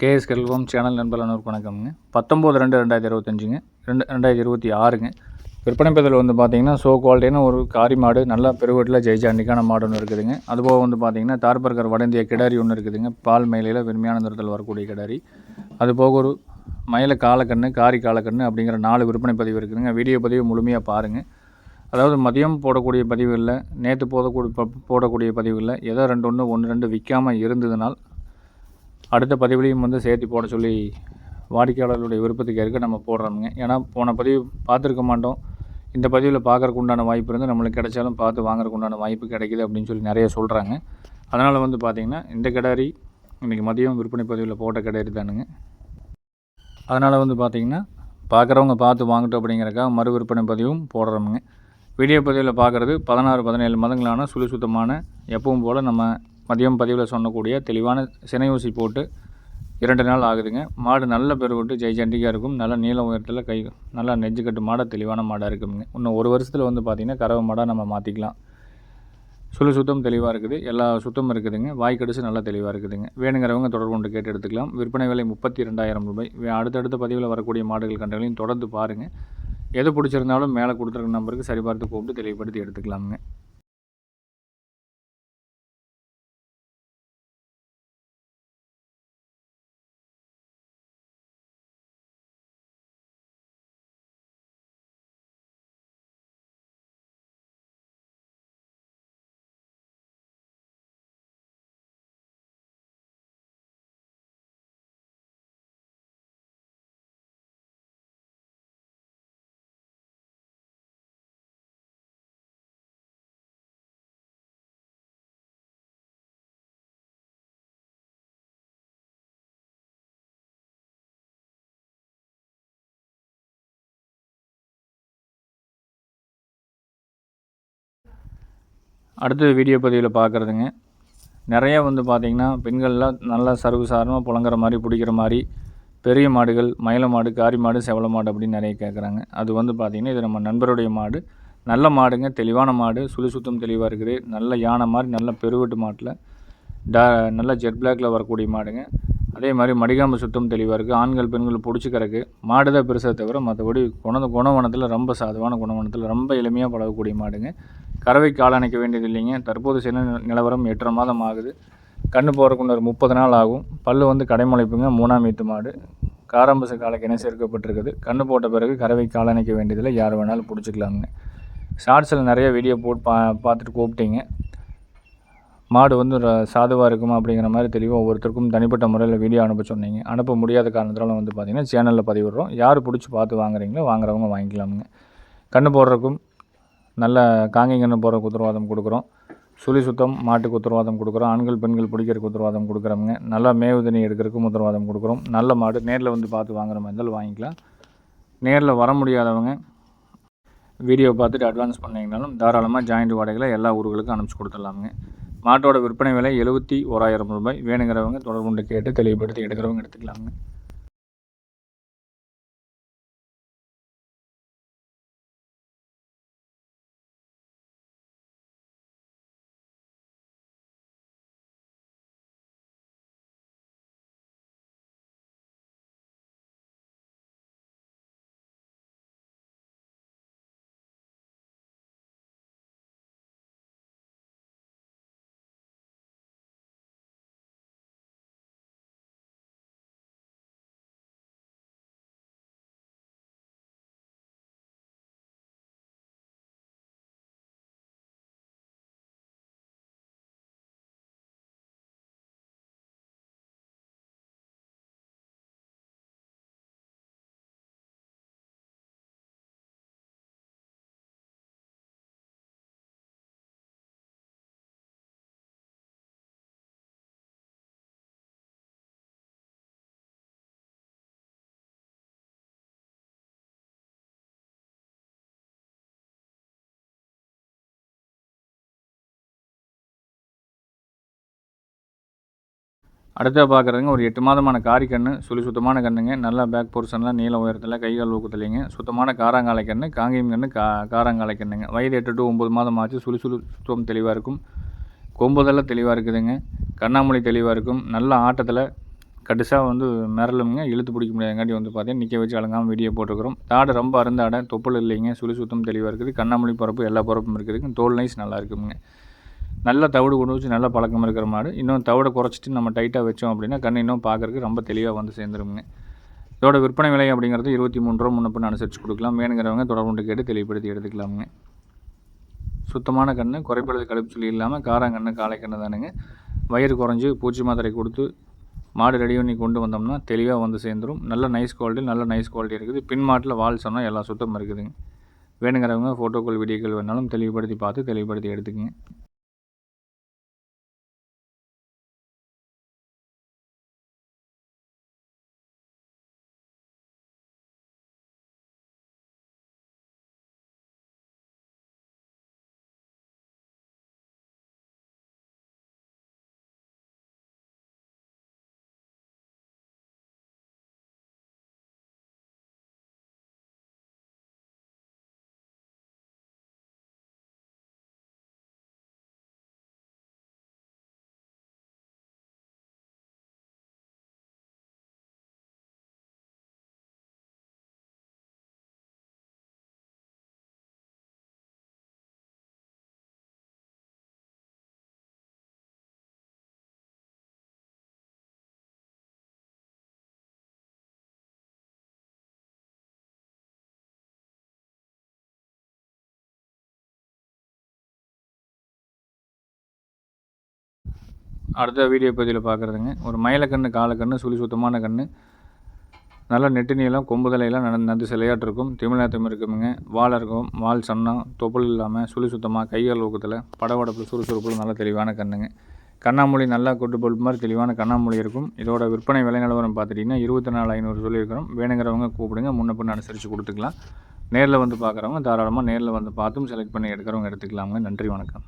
KS கெல்வம் channel நண்பர்கள் வணக்கம்ங்க. பத்தொம்போது ரெண்டு ரெண்டாயிரத்தி இருபத்தஞ்சுங்க. ரெண்டு ரெண்டாயிரத்தி இருபத்தி ஆறுங்க. விற்பனை பதில் வந்து பார்த்தீங்கன்னா ஸோ குவாலிட்டியான ஒரு காரி மாடு நல்லா பெருவட்டில் ஜெயிச்சாண்டிக்கான மாடு ஒன்று இருக்குதுங்க. அதுபோக வந்து பார்த்தீங்கன்னா தார்பர்கர் வட இந்திய கிடாரி ஒன்று இருக்குதுங்க. பால் மயிலையில் வெறுமையான நிறத்தில் வரக்கூடிய கிடாரி. அதுபோக ஒரு மயில காலக்கண்ணு காரி காலக்கண்ணு அப்படிங்கிற நாலு விற்பனை பதிவு இருக்குதுங்க. வீடியோ பதிவு முழுமையாக பாருங்கள் அதாவது மதியம் போடக்கூடிய பதிவு இல்லை நேற்று போடக்கூடிய போடக்கூடிய பதிவு இல்லை. ஏதோ ரெண்டு ஒன்று ஒன்று ரெண்டு விற்காமல் இருந்ததுனால் அடுத்த பதிவுலையும் வந்து சேர்த்து போட சொல்லி வாடிக்கையாளர்களுடைய விருப்பத்துக்கு ஏற்க நம்ம போடுறோமுங்க. ஏன்னா போன பதிவு பார்த்துருக்க மாட்டோம். இந்த பதிவில் பார்க்குறக்கு உண்டான வாய்ப்பு இருந்து நம்மளுக்கு கிடைச்சாலும் பார்த்து வாங்குறதுக்கு உண்டான வாய்ப்பு கிடைக்குது அப்படின்னு சொல்லி நிறைய சொல்கிறாங்க அதனால் வந்து பார்த்திங்கன்னா இந்த கிடாரி இன்றைக்கி மதியம் விற்பனை பதிவில் போட்ட கிடாரி தானுங்க. அதனால் வந்து பார்த்திங்கன்னா பார்க்குறவங்க பார்த்து வாங்கட்டும் அப்படிங்கிறக்காக மறு விற்பனை பதிவும் போடுறோமுங்க. வீடியோ பதிவில் பார்க்குறது பதினாறு பதினேழு மதங்களான சுழி சுத்தமான எப்பவும் போல் நம்ம மதியம் பதிவில் சொன்னக்கூடிய தெளிவான சினை ஊசி போட்டு இரண்டு நாள் ஆகுதுங்க. மாடு நல்ல பெருவிட்டு ஜெய்ஜண்டிக்காக இருக்கும். நல்ல நீள உயரத்தில் கை நல்லா நெஞ்சுக்கட்டு மாடாக தெளிவான மாடாக இருக்குங்க. இன்னும் ஒரு வருஷத்தில் வந்து பார்த்திங்கன்னா கறவை மாடாக நம்ம மாற்றிக்கலாம் சுழு சுத்தம் தெளிவாக இருக்குது. எல்லா சுத்தமும் இருக்குதுங்க. வாய்க்கடிச்சு நல்லா தெளிவாக இருக்குதுங்க. வேணுங்கிறவங்க தொடர்பு கொண்டு கேட்டு எடுத்துக்கலாம். விற்பனை விலை முப்பத்தி ரெண்டாயிரம் ரூபாய். வே- அடுத்தடுத்த பதிவில் வரக்கூடிய மாடுகள் கண்டங்களையும் தொடர்ந்து பாருங்கள் எது பிடிச்சிருந்தாலும் மேலே கொடுத்துருக்க நம்பருக்கு சரிபார்த்து கூப்பிட்டு தெளிவுபடுத்தி எடுத்துக்கலாமுங்க. அடுத்த வீடியோ பதிவில் பார்க்குறதுங்க நிறையா வந்து பார்த்திங்கன்னா பெண்கள்லாம் நல்லா சர்வசாரணமாக புழங்குற மாதிரி பிடிக்கிற மாதிரி பெரிய மாடுகள் மயில மாடு காரி மாடு செவல மாடு அப்படின்னு நிறைய கேட்குறாங்க அது வந்து பார்த்திங்கன்னா இது நம்ம நண்பருடைய மாடு. நல்ல மாடுங்க தெளிவான மாடு சுழி சுத்தம் தெளிவாக இருக்குது. நல்ல யானை மாதிரி நல்ல பெருவெட்டு மாட்டில் டா நல்ல ஜெட் பிளாக்ல வரக்கூடிய மாடுங்க. அதே மாதிரி மடிகாம்பு சுத்தம் தெளிவாக இருக்குது ஆண்கள் பெண்கள் பிடிச்சிக்கிறக்கு மாடு தான் பெருசாக தவிர மற்றபடி குண குணவனத்தில் ரொம்ப சாதுவான குணவனத்தில் ரொம்ப எளிமையாக பழகக்கூடிய மாடுங்க. கறவை காலணைக்க வேண்டியது இல்லைங்க. தற்போது சில நிலவரம் எட்டரை மாதம் ஆகுது. கண்ணு போகிறக்கு ஒரு முப்பது நாள் ஆகும். பல்லு வந்து கடைமுளைப்புங்க. மூணாம் ஈத்து மாடு. காரம்பச காலைக்கு இணை சேர்க்கப்பட்டிருக்குது. கண்ணு போட்ட பிறகு கறவை காலணிக்க வேண்டியதில்லை யார் வேணாலும் பிடிச்சிக்கலாமுங்க. ஷார்ட்ஸில் நிறைய வீடியோ போட்டு பா பார்த்துட்டு கூப்பிட்டீங்க. மாடு வந்து சாதுவாக இருக்குமா அப்படிங்கிற மாதிரி தெளிவாக ஒவ்வொருத்தருக்கும் தனிப்பட்ட முறையில் வீடியோ அனுப்ப சொன்னீங்க. அனுப்ப முடியாத காரணத்தால வந்து பார்த்திங்கன்னா சேனலில் பதிவிடுறோம். யார் பிடிச்சி பார்த்து வாங்குறீங்களோ வாங்குறவங்க வாங்கிக்கலாமுங்க. கண்ணு போடுறதுக்கும் நல்ல காங்கி கண்ணு போடுறக்கு உத்தரவாதம் கொடுக்குறோம். சுழி சுத்தம் மாட்டுக்கு உத்தரவாதம் கொடுக்குறோம். ஆண்கள் பெண்கள் பிடிக்கிறதுக்கு உத்தரவாதம் கொடுக்குறவங்க நல்லா மேவு தண்ணி எடுக்கிறதுக்கும் உத்தரவாதம் கொடுக்குறோம். நல்ல மாடு நேரில் வந்து பார்த்து வாங்குற மாதிரி இருந்தாலும் வாங்கிக்கலாம். நேரில் வர முடியாதவங்க வீடியோ பார்த்துட்டு அட்வான்ஸ் பண்ணிங்கனாலும் தாராளமாக ஜாயிண்ட் வாடகையில் எல்லா ஊர்களுக்கும் அனுப்பிச்சி கொடுத்துடலாமுங்க. மாட்டோட விற்பனை விலை எழுபத்தி ஓராயிரம் ரூபாய். வேணுங்கிறவங்க தொடர்பு கொண்டு கேட்டு தெளிவுபடுத்தி எடுக்கிறவங்க எடுத்துக்கலாங்க. அடுத்த பார்க்குறதுங்க ஒரு எட்டு மாதமான காரி கன்று சுழி சுத்தமான கன்றுங்க நல்லா பேக் போர்ஷன்லாம் நீள உயரத்தில் கைகால் ஊக்கத்துலேங்க சுத்தமான காராங்காலை கன்று காங்கேயம் கன்று கா காராங்காலை கண்ணுங்க. வயது எட்டு டு ஒம்பது மாதம் ஆச்சு சுழி சுழி சுத்தம் தெளிவாக இருக்கும். கொம்புதெல்லாம் தெளிவாக இருக்குதுங்க. கண்ணாமொழி தெளிவாக இருக்கும். நல்ல ஆட்டத்தில் கடுசாக வந்து மிரளுங்க. இழுத்து பிடிக்க முடியாதங்காட்டி வந்து பார்த்தீங்கன்னா நிற்க வச்சு அலங்காமல் வீடியோ போட்டுருக்கிறோம். தாடை ரொம்ப அருந்தாடை தொப்பல் இல்லைங்க. சுழி சுத்தம் தெளிவாக இருக்குது. கண்ணாமொழி பரப்பு எல்லா பரப்பும் இருக்குதுங்க. தோல் நைஸ் நல்லா இருக்குங்க. நல்ல தவிடு கொண்டு வச்சு நல்லா பழக்கம் இருக்கிற மாடு. இன்னும் தவிடை குறைச்சிட்டு நம்ம டைட்டாக வச்சோம் அப்படின்னா கண் இன்னும் பார்க்குறதுக்கு ரொம்ப தெளிவாக வந்து சேர்ந்துருங்க. இதோட விற்பனை விலை அப்படிங்கிறது இருபத்தி மூணு ரூபா முன்னப்பின்னு அனுசரித்து கொடுக்கலாம். வேணுங்கிறவங்க தொடர்புண்டு கேட்டு தெளிவுபடுத்தி எடுத்துக்கலாமுங்க. சுத்தமான கன்று குறைப்படுறது கழிப்பு சொல்லி இல்லாமல் காராங்கன்று கன்று தானுங்க. வயிறு குறைஞ்சி பூச்சி மாத்திரை கொடுத்து மாடு ரெடி பண்ணி கொண்டு வந்தோம்னா தெளிவாக வந்து சேர்ந்துடும் நல்ல நைஸ் குவாலிட்டி நல்ல நைஸ் குவாலிட்டி இருக்குது. பின் மாட்டில் வால் சொன்னால் எல்லா சுத்தமும் இருக்குதுங்க. வேணுங்கிறவங்க ஃபோட்டோக்கள் வீடியோக்கள் வேணாலும் தெளிவுபடுத்தி பார்த்து தெளிவுபடுத்தி எடுத்துக்கங்க. அடுத்த வீடியோ பதிவில் பார்க்குறதுங்க ஒரு மயிலக்கண்ணு காலக்கண்ணு சுழி சுத்தமான கண்ணு. நல்லா நெட்டு நீளம் கொம்பு தலையெல்லாம் நட நந்து சிலையாட்டு இருக்கும் திமிழ்நாத்தம் இருக்குமுங்க. வால் இருக்கும். வால் சன்னம் தொப்புள் இல்லாமல் சுழி சுத்தமாக கைகள் ஊக்கத்தில் படவடப்பு சுறுசுறுப்பில் நல்ல தெளிவான கண்ணுங்க. கண்ணாமூலி நல்லா கொட்டு பல்ப் மாதிரி தெளிவான கண்ணாமூலி இருக்கும். இதோட விற்பனை விலை நிலவரம் பார்த்துட்டிங்கன்னா இருபத்தி நாலு ஐநூறு சொல்லியிருக்கிறோம். வேணுங்கிறவங்க கூப்பிடுங்க. முன்ன பின்ன அனுசரித்து கொடுத்துக்கலாம். நேரில் வந்து பார்க்குறவங்க தாராளமாக நேரில் வந்து பார்த்தும் செலக்ட் பண்ணி எடுக்கிறவங்க எடுத்துக்கலாமுங்க. நன்றி வணக்கம்.